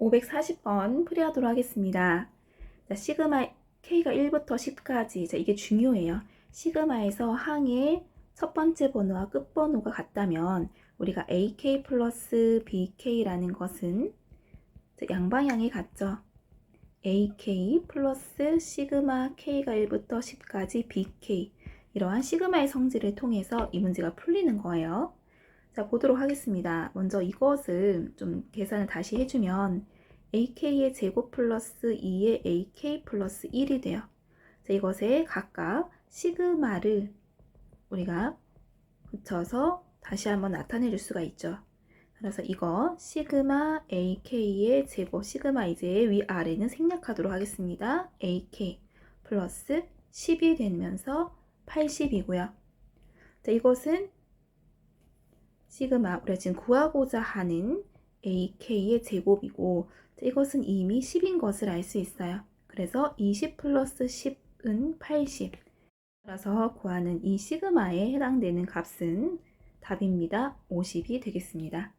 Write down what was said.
540번 풀이하도록 하겠습니다. 자, 시그마 K가 1부터 10까지. 자, 이게 중요해요. 시그마에서 항의 첫 번째 번호와 끝 번호가 같다면 우리가 AK 플러스 BK라는 것은 자, 양방향이 같죠. AK 플러스 시그마 K가 1부터 10까지 BK. 이러한 시그마의 성질을 통해서 이 문제가 풀리는 거예요. 자, 보도록 하겠습니다. 먼저 이것을 좀 계산을 다시 해주면 ak의 제곱 플러스 2의 ak 플러스 1이 돼요. 자, 이것에 각각 시그마를 우리가 붙여서 다시 한번 나타내 줄 수가 있죠. 그래서 이거 시그마 ak의 제곱 시그마 이제 위아래는 생략하도록 하겠습니다. ak 플러스 10이 되면서 80이고요. 자, 이것은 시그마 우리가 지금 구하고자 하는 ak의 제곱이고 자, 이것은 이미 10인 것을 알 수 있어요. 그래서 20 플러스 10은 80. 따라서 구하는 이 시그마에 해당되는 값은 답입니다. 50이 되겠습니다.